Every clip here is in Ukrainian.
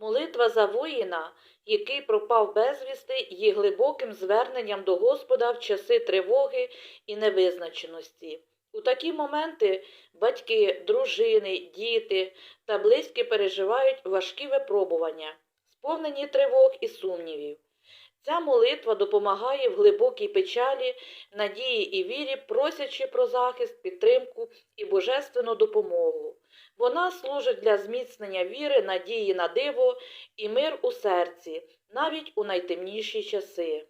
Молитва за воїна, який пропав безвісти, є глибоким зверненням до Господа в часи тривоги і невизначеності. У такі моменти батьки, дружини, діти та близькі переживають важкі випробування, сповнені тривог і сумнівів. Ця молитва допомагає в глибокій печалі, надії і вірі, просячи про захист, підтримку і божественну допомогу. Вона служить для зміцнення віри, надії на диво і мир у серці, навіть у найтемніші часи.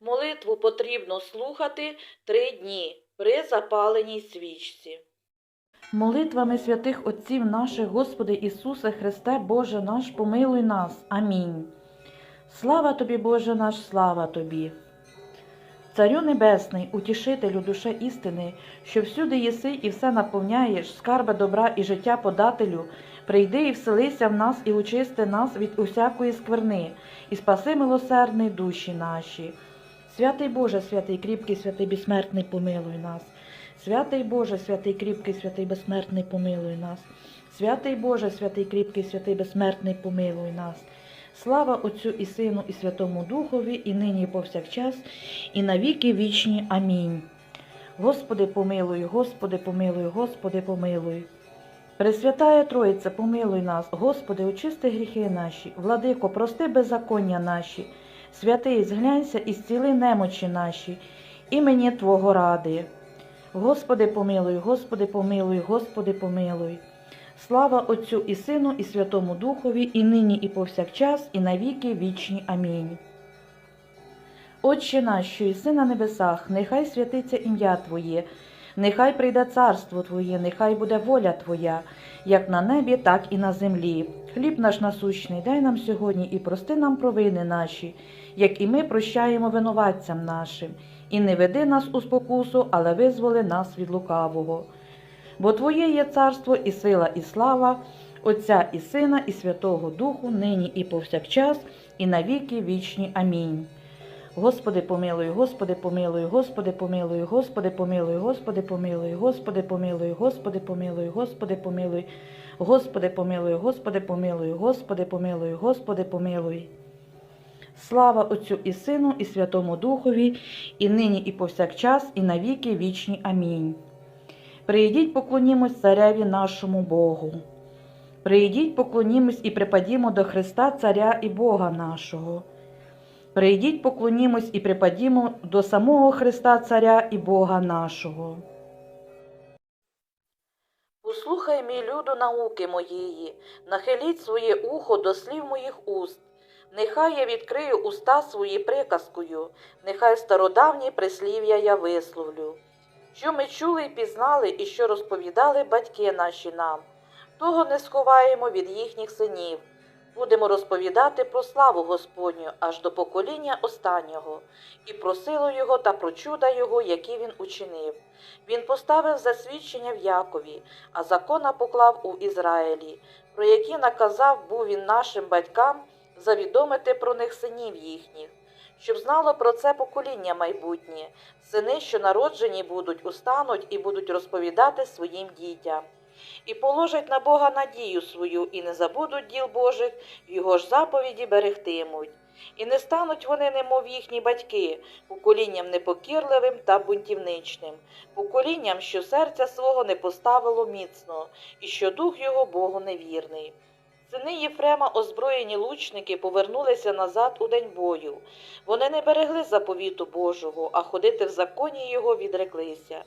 Молитву потрібно слухати три дні при запаленій свічці. Молитвами святих Отців наших, Господи Ісусе Христе, Боже наш, помилуй нас. Амінь. Слава тобі, Боже наш, слава тобі. Царю Небесний, утішителю душе істини, що всюди єси і все наповняєш, скарби добра і життя подателю, прийди і вселися в нас і очисти нас від усякої скверни, і спаси милосердний душі наші. Святий Боже, святий кріпкий, святий безсмертний, помилуй нас. Святий Боже, святий кріпкий, святий безсмертний, помилуй нас. Святий Боже, святий кріпкий, святий безсмертний, помилуй нас. Слава Отцю і Сину, і Святому Духові, і нині, і повсякчас, і навіки вічні. Амінь. Господи, помилуй, Господи, помилуй, Господи, помилуй. Пресвятая Троїця, помилуй нас, Господи, очисти гріхи наші, владико, прости беззаконня наші, святий, зглянься і зціли немочі наші, імені Твого ради. Господи, помилуй, Господи, помилуй, Господи, помилуй. Слава Отцю і Сину, і Святому Духові, і нині, і повсякчас, і навіки вічні. Амінь. Отче наш, що єси на небесах, нехай святиться ім'я Твоє, нехай прийде царство Твоє, нехай буде воля Твоя, як на небі, так і на землі. Хліб наш насущний, дай нам сьогодні і прости нам провини наші, як і ми прощаємо винуватцям нашим, і не веди нас у спокусу, але визволи нас від лукавого. Бо Твоє є царство і сила, і слава, Отця і Сина, і Святого Духу, нині і повсякчас, і навіки вічні. Амінь. Господи, помилуй, Господи, помилуй, Господи, помилуй, Господи, помилуй, Господи, помилуй, Господи, помилуй, Господи, помилуй, Господи, помилуй, Господи, помилуй, Господи, помилуй, Господи, помилуй, Господи, помилуй. Слава Отцю і Сину, і Святому Духові, і нині, і повсякчас, і навіки вічні. Амінь. Прийдіть, поклонімось цареві нашому Богу. Прийдіть, поклонімось і припадімо до Христа, Царя і Бога нашого. Прийдіть, поклонімось і припадімо до самого Христа, Царя і Бога нашого. Послухай, мій люду, науки моєї, нахиліть своє ухо до слів моїх уст. Нехай я відкрию уста свої приказкою, нехай стародавні прислів'я я висловлю. Що ми чули і пізнали, і що розповідали батьки наші нам, того не сховаємо від їхніх синів. Будемо розповідати про славу Господню аж до покоління останнього, і про силу Його та про чуда Його, які він учинив. Він поставив засвідчення в Якові, а закона поклав у Ізраїлі, про які наказав був він нашим батькам завідомити про них синів їхніх, щоб знало про це покоління майбутнє, сини, що народжені будуть, устануть і будуть розповідати своїм дітям. І положать на Бога надію свою, і не забудуть діл Божих, його ж заповіді берегтимуть. І не стануть вони, немов їхні батьки, поколінням непокірливим та бунтівничним, поколінням, що серця свого не поставило міцно, і що дух його Богу невірний. Сини Єфрема, озброєні лучники, повернулися назад у день бою. Вони не берегли заповіту Божого, а ходити в законі його відреклися.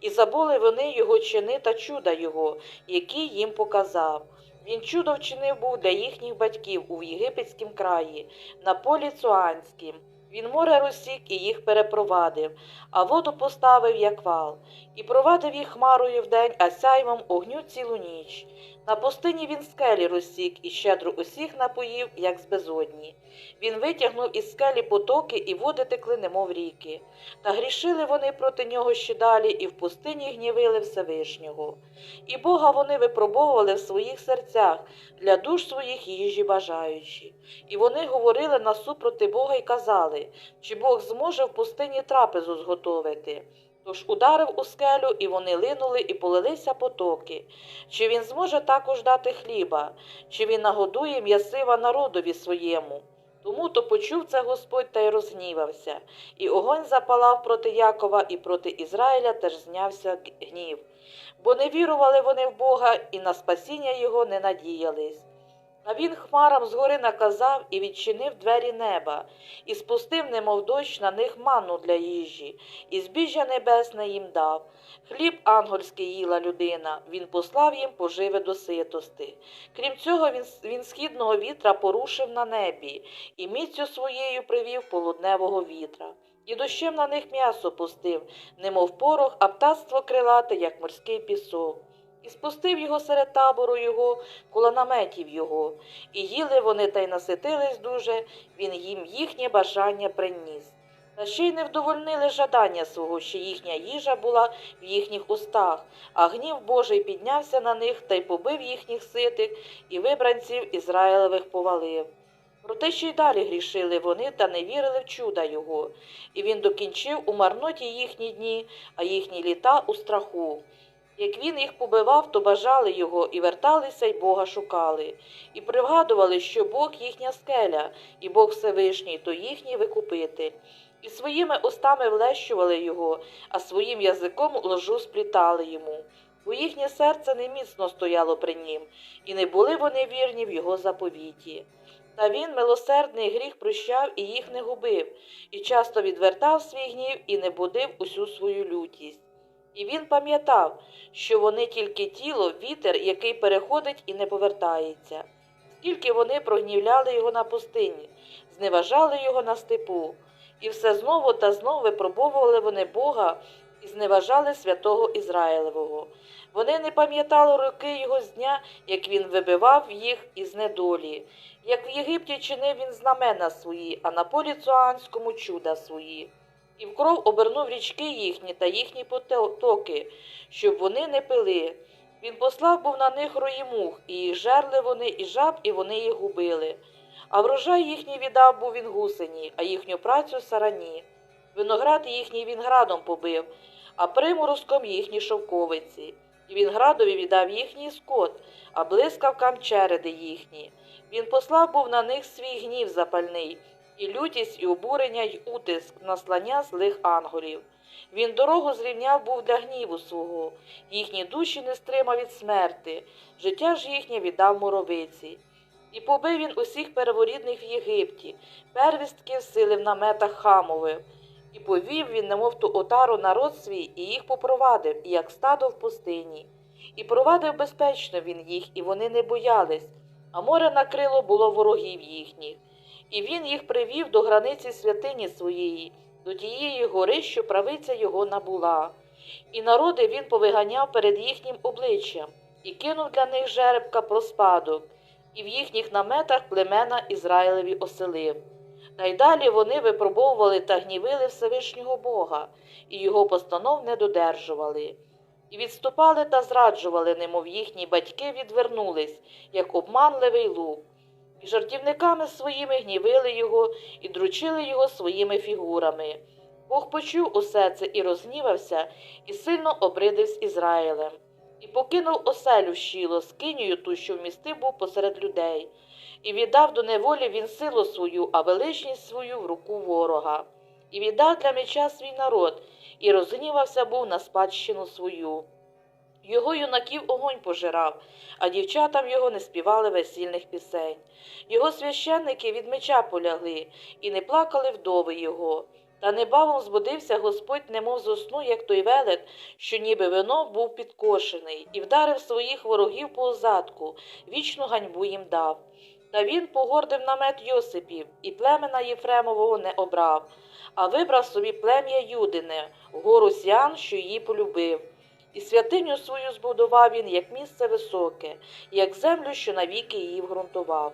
І забули вони його чини та чуда його, які їм показав. Він чудо вчинив був для їхніх батьків у єгипетськім краї, на полі Цуанськім. Він море розсік і їх перепровадив, а воду поставив, як вал, і провадив їх хмарою вдень, а сяйвом огню цілу ніч. На пустині він скелі розсік і щедро усіх напоїв, як з безодні. Він витягнув із скелі потоки, і води текли, немов ріки. Та грішили вони проти нього ще далі, і в пустині гнівили Всевишнього. І Бога вони випробовували в своїх серцях, для душ своїх їжі бажаючи. І вони говорили насупроти Бога і казали, чи Бог зможе в пустині трапезу зготовити. Тож ударив у скелю, і вони линули і полилися потоки. Чи він зможе також дати хліба, чи він нагодує м'ясива народові своєму? Тому то почув це Господь та й розгнівався, і огонь запалав проти Якова, і проти Ізраїля теж знявся гнів. Бо не вірували вони в Бога і на спасіння його не надіялись. А він хмарам згори наказав і відчинив двері неба, і спустив, немов дощ, на них манну для їжі, і збіжжя небесне їм дав. Хліб ангельський їла людина, він послав їм поживи до ситости. Крім цього, він, він східного вітра порушив на небі, і міцю своєю привів полудневого вітра. І дощем на них м'ясо пустив, немов порох, а птаство крилате, як морський пісок. І спустив його серед табору його, коло наметів його, і їли вони та й наситились дуже, він їм їхнє бажання приніс. Та ще й не вдовольнили жадання свого, що їхня їжа була в їхніх устах, а гнів Божий піднявся на них та й побив їхніх ситих, і вибранців Ізраїлевих повалив. Проте ще й далі грішили вони та не вірили в чуда його, і він докінчив у марноті їхні дні, а їхні літа у страху. Як він їх побивав, то бажали його і верталися, й Бога шукали, і пригадували, що Бог їхня скеля, і Бог Всевишній, то їхній викупитель. І своїми устами влещували його, а своїм язиком ложу сплітали йому. Бо їхнє серце не міцно стояло при нім, і не були вони вірні в його заповіті. Та він милосердний гріх прощав і їх не губив, і часто відвертав свій гнів і не будив усю свою лютість. І він пам'ятав, що вони тільки тіло, вітер, який переходить і не повертається. Скільки вони прогнівляли його на пустині, зневажали його на степу, і все знову та знову випробовували вони Бога і зневажали святого Ізраїлевого. Вони не пам'ятали роки його з дня, як він вибивав їх із недолі, як в Єгипті чинив він знамена свої, а на полі Цуанському чуда свої. І в кров обернув річки їхні та їхні потоки, щоб вони не пили. Він послав був на них рої мух, і їх жерли вони, і жаб, і вони їх губили. А врожай їхній віддав був він гусені, а їхню працю сарані. Виноград їхній він градом побив, а приморозком їхні шовковиці. І він градові віддав їхній скот, а блискавкам череди їхні. Він послав був на них свій гнів запальний, і лютість, і обурення, й утиск, наслання злих ангелів. Він дорогу зрівняв був для гніву свого, їхні душі не стримав від смерти, життя ж їхнє віддав моровиці. І побив він усіх перворідних в Єгипті, первістків сили в наметах хамових, і повів він, немов ту отару народ свій, і їх попровадив, і як стадо в пустині. І провадив безпечно він їх, і вони не боялись, а море накрило було ворогів їхніх. І він їх привів до границі святині своєї, до тієї гори, що правиця його набула. І народи він повиганяв перед їхнім обличчям, і кинув для них жеребка про спадок, і в їхніх наметах племена Ізраїлеві оселив. Та й далі вони випробовували та гнівили Всевишнього Бога, і його постанов не додержували. І відступали та зраджували, немов їхні батьки відвернулись, як обманливий лук. І жартівниками своїми гнівили його і дручили його своїми фігурами. Бог почув усе це і розгнівався, і сильно обридив з Ізраїлем, і покинув оселю щіло, скинію ту, що вмістив був посеред людей, і віддав до неволі він силу свою, а величність свою в руку ворога, і віддав для меча свій народ, і розгнівався був на спадщину свою. Його юнаків огонь пожирав, а дівчатам його не співали весільних пісень. Його священники від меча полягли, і не плакали вдови його. Та небавом збудився Господь, немов з сну, як той велет, що ніби вино був підкошений, і вдарив своїх ворогів по озадку, вічну ганьбу їм дав. Та він погордив намет Йосипів, і племена Єфремового не обрав, а вибрав собі плем'я Юдине, гору Сіан, що її полюбив. І святиню свою збудував він, як місце високе, як землю, що навіки її вґрунтував.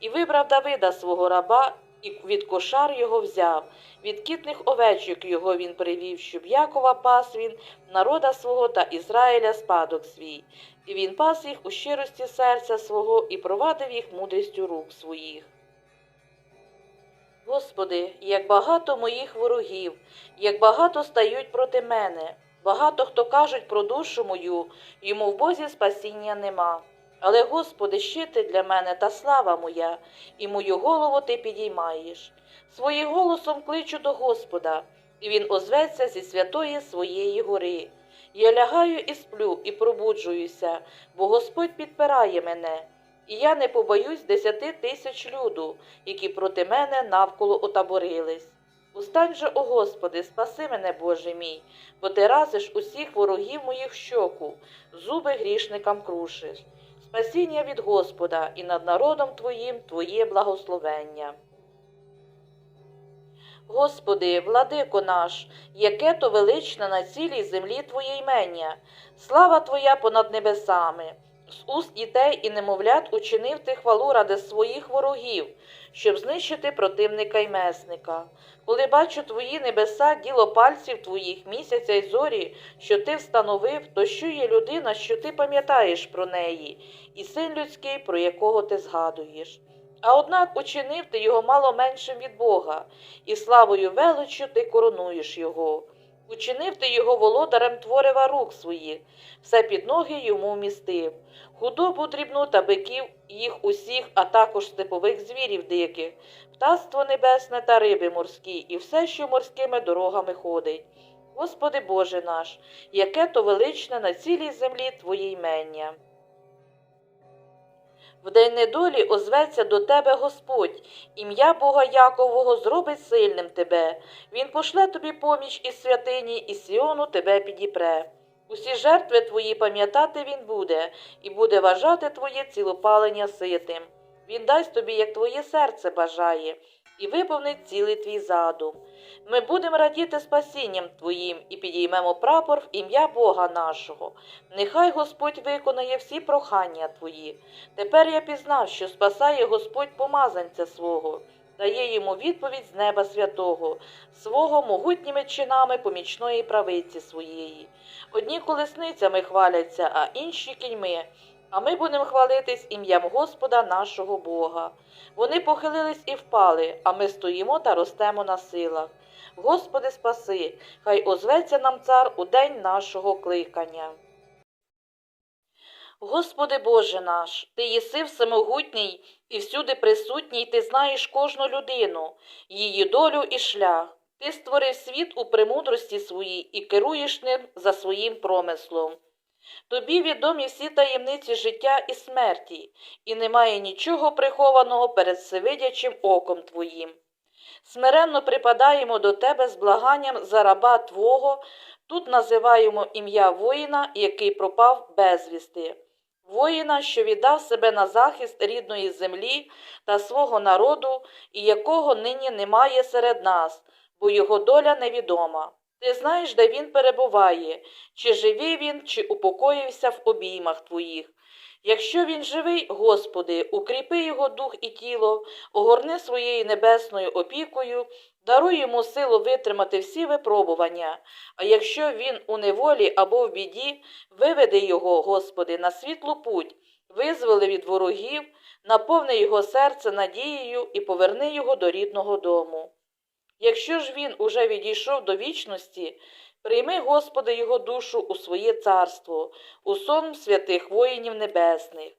І вибрав Давида свого раба, і від кошар його взяв, від кітних овечок його він привів, щоб Якова пас він, народа свого та Ізраїля спадок свій. І він пас їх у щирості серця свого і провадив їх мудрістю рук своїх. Господи, як багато моїх ворогів, як багато стають проти мене, багато хто кажуть про душу мою, йому в Бозі спасіння нема. Але, Господи, щити для мене та слава моя, і мою голову ти підіймаєш. Своїм голосом кличу до Господа, і він озветься зі святої своєї гори. Я лягаю і сплю, і пробуджуюся, бо Господь підпирає мене, і я не побоюсь десяти тисяч люду, які проти мене навколо отаборились. Устань же, о Господи, спаси мене, Боже мій, бо ти разиш усіх ворогів моїх щоку, зуби грішникам крушиш. Спасіння від Господа і над народом Твоїм Твоє благословення. Господи, владико наш, яке то величне на цілій землі Твоє ймення, слава Твоя понад небесами. З уст дітей і немовлят учинив ти хвалу ради своїх ворогів, щоб знищити противника й месника. Коли бачу твої небеса, діло пальців твоїх, місяця й зорі, що ти встановив, то що є людина, що ти пам'ятаєш про неї, і син людський, про якого ти згадуєш. А однак учинив ти його мало меншим від Бога, і славою величчю ти коронуєш його. Учинив ти його володарем творива рук своїх, все під ноги йому вмістив, худобу дрібну та биків їх усіх, а також степових звірів диких, птаство небесне та риби морські, і все, що морськими дорогами ходить. Господи Боже наш, яке то величне на цілій землі Твоє ймення. В день недолі озветься до тебе Господь, ім'я Бога Якового зробить сильним тебе. Він пошле тобі поміч із святині, і Сіону тебе підіпре. Усі жертви твої пам'ятати він буде, і буде вважати твоє цілопалення ситим. Він дасть тобі, як твоє серце бажає, і виповнить цілий твій задум. Ми будемо радіти спасінням Твоїм і підіймемо прапор в ім'я Бога нашого. Нехай Господь виконає всі прохання Твої. Тепер я пізнав, що спасає Господь помазанця свого, дає йому відповідь з неба святого, свого могутніми чинами помічної правиці своєї. Одні колесницями хваляться, а інші кіньми. А ми будемо хвалитись ім'ям Господа нашого Бога. Вони похилились і впали, а ми стоїмо та ростемо на силах. Господи, спаси, хай озветься нам цар у день нашого кликання. Господи Боже наш, Ти єси всемогутній і всюди присутній, Ти знаєш кожну людину, її долю і шлях. Ти створив світ у премудрості своїй і керуєш ним за своїм промислом. Тобі відомі всі таємниці життя і смерті, і немає нічого прихованого перед всевидячим оком Твоїм. Смиренно припадаємо до Тебе з благанням за раба Твого, тут називаємо ім'я воїна, який пропав безвісти, воїна, що віддав себе на захист рідної землі та свого народу, і якого нині немає серед нас, бо його доля невідома. Ти знаєш, де він перебуває, чи живий він, чи упокоївся в обіймах твоїх. Якщо він живий, Господи, укріпи його дух і тіло, огорни своєю небесною опікою, даруй йому силу витримати всі випробування. А якщо він у неволі або в біді, виведи його, Господи, на світлу путь, визволи від ворогів, наповни його серце надією і поверни його до рідного дому. Якщо ж він уже відійшов до вічності, прийми, Господи, його душу у своє царство, у сон святих воїнів небесних.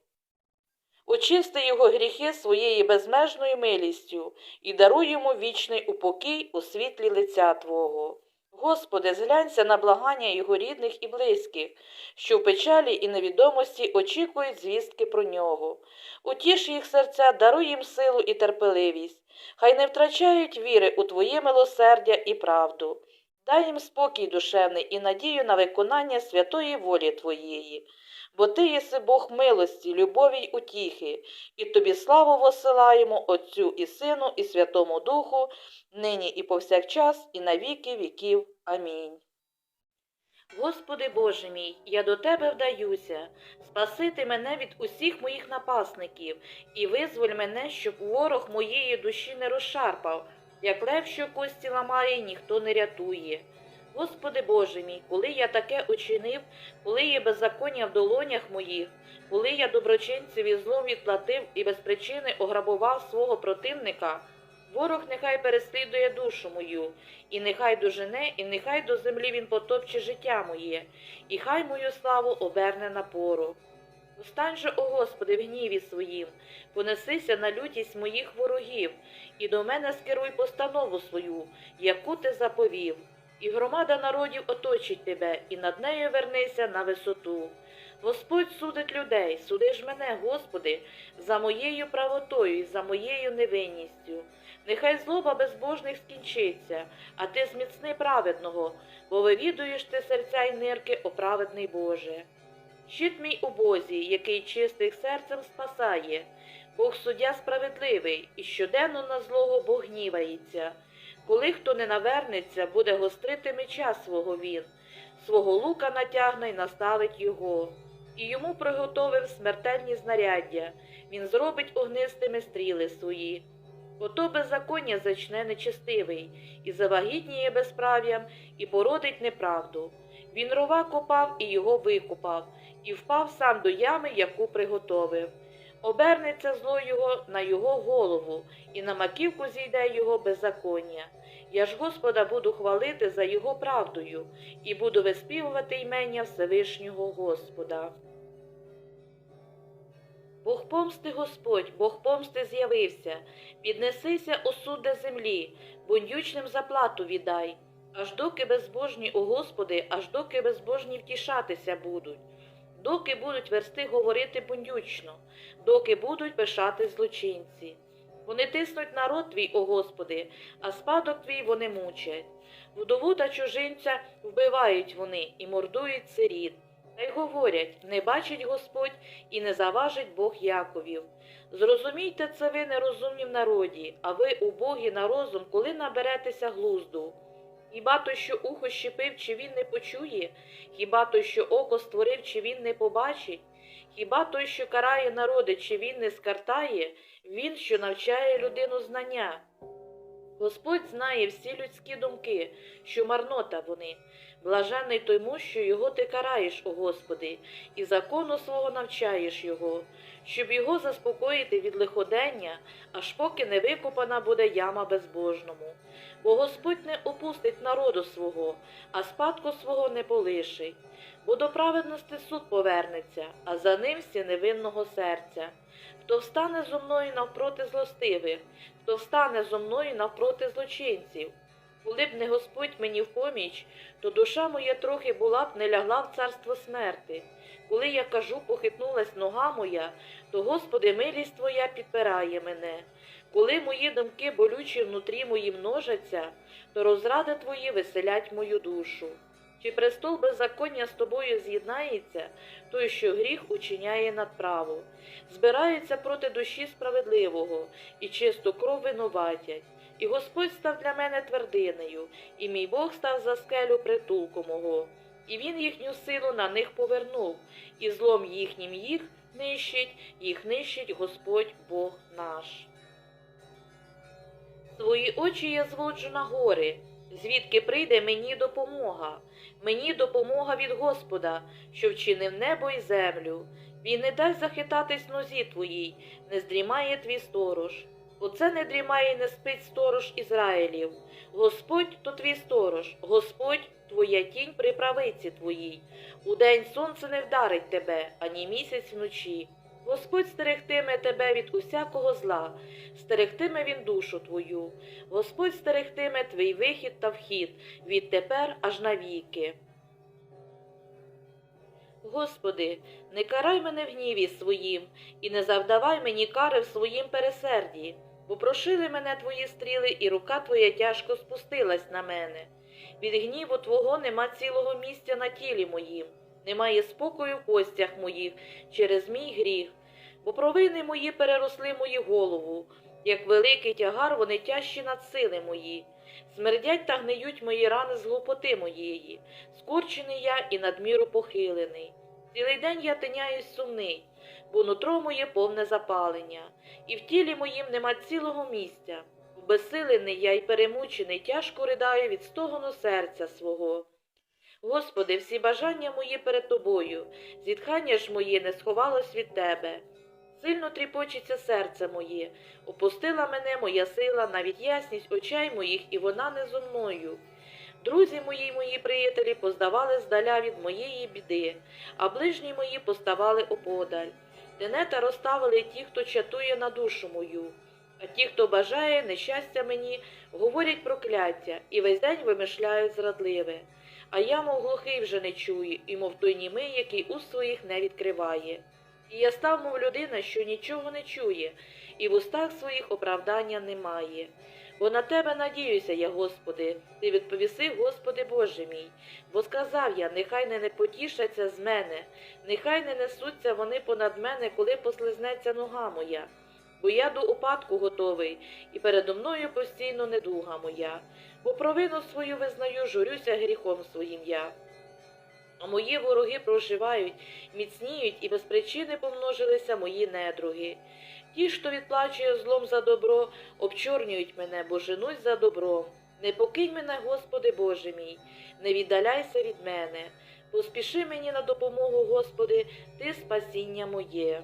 Очисти його гріхи своєю безмежною милістю і даруй йому вічний упокій у світлі лиця Твого. Господи, зглянься на благання його рідних і близьких, що в печалі і невідомості очікують звістки про нього. Утіш їх серця, даруй їм силу і терпеливість, хай не втрачають віри у Твоє милосердя і правду. Дай їм спокій душевний і надію на виконання святої волі Твоєї, бо Ти єси Бог милості, любові й утіхи, і Тобі славу посилаємо Отцю і Сину, і Святому Духу, нині і повсякчас, і на віки віків. Амінь. Господи Боже мій, я до Тебе вдаюся, спасити мене від усіх моїх напасників і визволь мене, щоб ворог моєї душі не розшарпав, як лев, що кості ламає, ніхто не рятує. Господи Боже мій, коли я таке учинив, коли є беззаконня в долонях моїх, коли я доброчинцеві злом відплатив і без причини ограбував свого противника, Ворог нехай переслідує душу мою, і нехай дожене, і нехай до землі він потопче життя моє, і хай мою славу оберне на порох. Устань же, о Господи, в гніві своїм, понесися на лютість моїх ворогів, і до мене скеруй постанову свою, яку ти заповів. І громада народів оточить тебе, і над нею вернися на висоту. Господь судить людей, суди ж мене, Господи, за моєю правотою і за моєю невинністю. Нехай злоба безбожних скінчиться, а ти зміцни праведного, бо вивідуєш ти серця й нирки, о праведний Боже. Щит мій у Бозі, який чистих серцем спасає, Бог суддя справедливий, і щоденно на злого Бог гнівається. Коли хто не навернеться, буде гострити меча свого він, свого лука натягне й наставить його. І йому приготовив смертельні знаряддя, він зробить огнистими стріли свої. Ото беззаконня зачне нечестивий, і завагітніє безправ'ям, і породить неправду. Він рова копав і його викопав, і впав сам до ями, яку приготовив. Обернеться зло його на його голову, і на маківку зійде його беззаконня. Я ж Господа буду хвалити за його правдою, і буду виспівувати ймення Всевишнього Господа. Бог помсти Господь, Бог помсти з'явився, піднесися осуде землі, бундючним заплату віддай, аж доки безбожні, о Господи, аж доки безбожні втішатися будуть, доки будуть версти говорити бундючно, доки будуть пишати злочинці. Вони тиснуть народ твій, о Господи, а спадок твій вони мучать. Вдову та чужинця вбивають вони і мордують сиріт. Та й говорять не бачить Господь і не заважить Бог Яковів. Зрозумійте це ви нерозумні в народі, а ви убогі на розум, коли наберетеся глузду. Хіба той, що ухо щепив, чи він не почує? Хіба той, що око створив, чи він не побачить? Хіба той, що карає народи, чи він не скартає, він, що навчає людину знання? Господь знає всі людські думки, що марнота вони. Блажений тому, що його ти караєш, о Господи, і закону свого навчаєш його, щоб його заспокоїти від лиходення, аж поки не викопана буде яма безбожному. Бо Господь не опустить народу свого, а спадку свого не полишить, бо до праведності суд повернеться, а за ним всі невинного серця. Хто встане зо мною навпроти злостивих, хто встане зо мною навпроти злочинців. Коли б не Господь мені в поміч, то душа моя трохи була б не лягла в царство смерти. Коли я кажу, похитнулась нога моя, то, Господи, милість Твоя підпирає мене. Коли мої думки болючі внутрі мої множаться, то розради Твої веселять мою душу. Чи престол беззаконня з тобою з'єднається, той, що гріх учиняє надправу, збираються проти душі справедливого і чисту кров винуватять. І Господь став для мене твердинею, і мій Бог став за скелю притулку мого, і він їхню силу на них повернув, і злом їхнім їх нищить, їх нищить Господь Бог наш. Свої очі я зводжу на гори, звідки прийде мені допомога. Мені допомога від Господа, що вчинив небо й землю. Він не дасть захитатись нозі твоїй, не здрімає твій сторож. Оце не дрімає і не спить сторож Ізраїлів. Господь то твій сторож, Господь твоя тінь при правиці твоїй. Удень сонце не вдарить тебе, ані місяць вночі. Господь стерегтиме тебе від усякого зла, стерегтиме він душу твою, Господь стерегтиме твій вихід та вхід відтепер аж навіки. Господи, не карай мене в гніві своїм, і не завдавай мені кари в своїм пересерді, бо прошили мене твої стріли, і рука твоя тяжко спустилась на мене. Від гніву Твого нема цілого місця на тілі моїм, немає спокою в костях моїх через мій гріх, бо провини мої переросли мою голову, як великий тягар вони тяжчі над сили мої. Смердять та гниють мої рани з глупоти моєї, скорчений я і надміру похилений. Цілий день я тиняюсь сумний, бо нутро моє повне запалення, і в тілі моїм нема цілого місця. Обесилений я й перемучений, тяжко ридаю від стогону серця свого. Господи, всі бажання мої перед тобою, зітхання ж моє не сховалось від тебе. Сильно тріпочеться серце моє, опустила мене моя сила, навіть ясність очей моїх, і вона не зо мною. Друзі мої й мої приятелі поздавали здаля від моєї біди, а ближні мої поставали оподаль. Тенета розставили ті, хто чатує на душу мою, а ті, хто бажає нещастя мені, говорять прокляття і весь день вимишляють зрадливе. А я, мов глухий, вже не чую, і мов той німий, який уст своїх не відкриває. І я став, мов людина, що нічого не чує, і в устах своїх оправдання немає. Бо на тебе надіюся я, Господи, ти відповіси, Господи Боже мій, бо сказав я, нехай не, не потішаться з мене, нехай не несуться вони понад мене, коли послизнеться нога моя. Бо я до упадку готовий, і передо мною постійно недуга моя, бо провину свою визнаю, журюся гріхом своїм я. А мої вороги проживають, міцніють, і без причини помножилися мої недруги. Ті, що відплачує злом за добро, обчорнюють мене, бо женусь за добром. Не покинь мене, Господи Боже мій, не віддаляйся від мене. Поспіши мені на допомогу, Господи, Ти спасіння моє.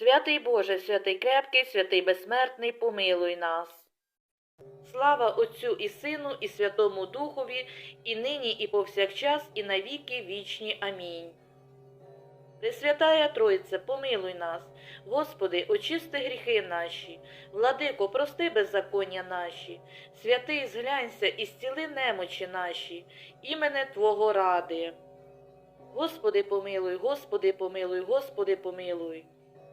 Святий Боже, святий крепкий, святий безсмертний, помилуй нас. Слава Отцю і Сину, і Святому Духові, і нині, і повсякчас, і навіки вічні. Амінь. Пресвятая Тройце, помилуй нас, Господи, очисти гріхи наші, владико, прости беззаконня наші, святий зглянься і зціли немочі наші, імене Твого ради. Господи, помилуй, Господи, помилуй, Господи, помилуй.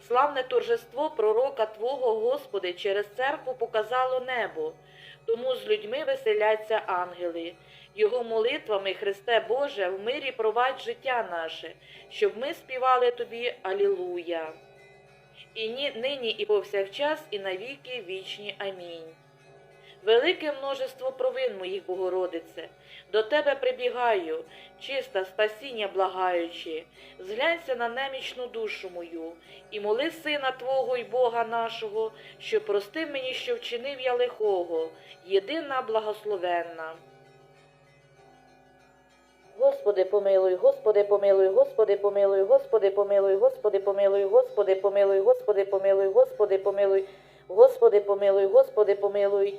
Славне торжество пророка Твого, Господи, через церкву показало небо, тому з людьми веселяться ангели. Його молитвами, Христе Боже, в мирі провадь життя наше, щоб ми співали Тобі Алілуя. І ні, нині, і повсякчас, і навіки вічні. Амінь. Велике множество провин моїх, Богородице, до Тебе прибігаю, чиста спасіння благаючи, зглянься на немічну душу мою, і моли Сина Твого й Бога нашого, що прости мені, що вчинив я лихого, єдина благословенна. Господи, помилуй, Господи, помилуй, Господи, помилуй, Господи, помилуй, Господи, помилуй, Господи, помилуй, Господи, помилуй, Господи, помилуй, Господи, помилуй, Господи, помилуй.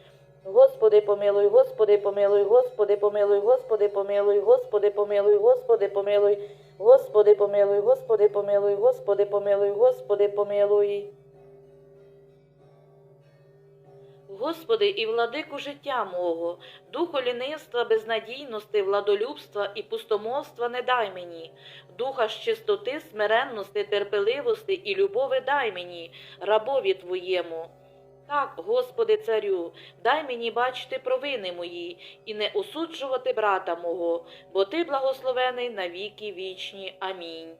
Господи, помилуй, Господи, помилуй, Господи, помилуй, Господи, помилуй, Господи, помилуй, Господи, помилуй, Господи, помилуй, Господи, помилуй, Господи, помилуй, Господи, помилуй. Господи, і владику життя мого, духу лінивства, безнадійності, владолюбства і пустомовства не дай мені, духа з чистоти, смиренності, терпеливості і любови дай мені, рабові Твоєму. Так, Господи царю, дай мені бачити провини мої і не осуджувати брата мого, бо Ти благословений на віки вічні. Амінь.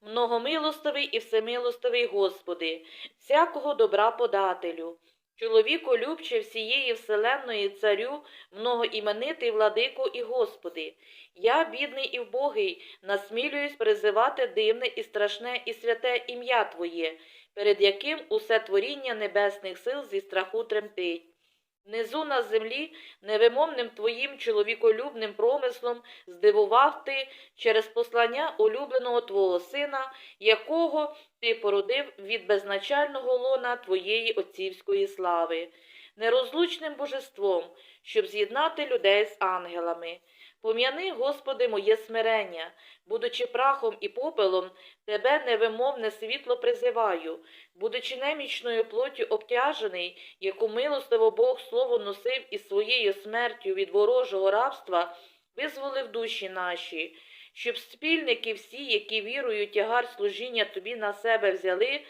Многомилостивий і всемилостивий Господи, всякого добра подателю, чоловіку любче всієї вселенної царю, многоіменитий владико і Господи. Я, бідний і вбогий, насмілююсь призивати дивне і страшне і святе ім'я Твоє, перед яким усе творіння небесних сил зі страху тремтить. Внизу на землі невимовним твоїм чоловіколюбним промислом здивував ти через послання улюбленого твого сина, якого ти породив від безначального лона твоєї отцівської слави, нерозлучним божеством, щоб з'єднати людей з ангелами. Пом'яни, Господи, моє смирення, будучи прахом і попелом, Тебе невимовне світло призиваю, будучи немічною плоттю обтяжений, яку милостиво Бог слово носив і своєю смертю від ворожого рабства, визволив душі наші, щоб спільники всі, які вірою тягар служіння тобі на себе взяли,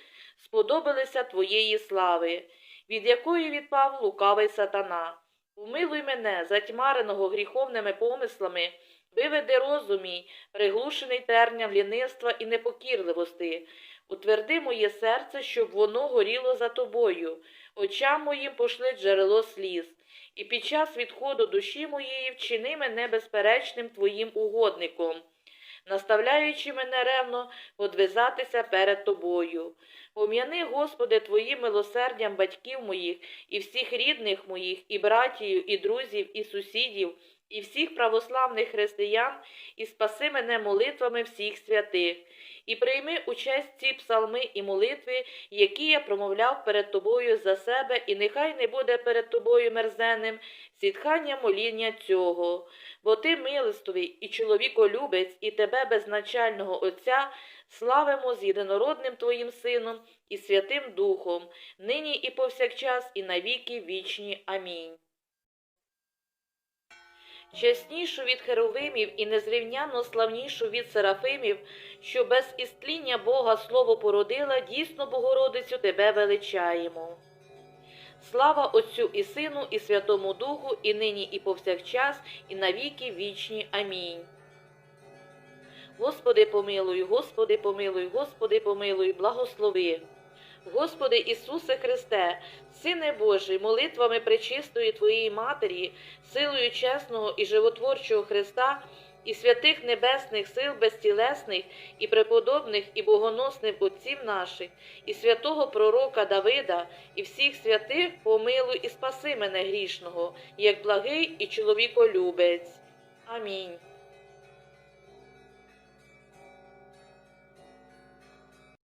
сподобалися твоєї слави, від якої відпав лукавий сатана. Умилуй мене, затьмареного гріховними помислами, виведи розум мій, приглушений терням лінивства і непокірливости. Утверди моє серце, щоб воно горіло за тобою, очам моїм пошли джерело сліз, і під час відходу душі моєї вчини мене безперечним твоїм угодником, наставляючи мене ревно подвизатися перед тобою. Пом'яни, Господи, Твоїм милосердям батьків моїх, і всіх рідних моїх, і братію, і друзів, і сусідів, і всіх православних християн, і спаси мене молитвами всіх святих, і прийми участь ці псалми і молитви, які я промовляв перед тобою за себе, і нехай не буде перед тобою мерзенним зітхання моління цього, бо ти милостивий і чоловіколюбець, і тебе безначального Отця славимо з єдинородним Твоїм Сином і Святим Духом, нині і повсякчас, і навіки вічні. Амінь. Чеснішу від херовимів і незрівняно славнішу від серафимів, що без істління Бога слово породила, дійсно Богородицю тебе величаємо. Слава Отцю і Сину, і Святому Духу, і нині, і повсякчас, і навіки вічні. Амінь. Господи помилуй, Господи помилуй, Господи помилуй, благослови. Господи Ісусе Христе, Сине Божий, молитвами пречистої Твоєї Матері, силою чесного і животворчого Христа і святих небесних сил безтілесних і преподобних і богоносних отців наших, і святого пророка Давида, і всіх святих помилуй і спаси мене грішного, як благий і чоловіколюбець. Амінь.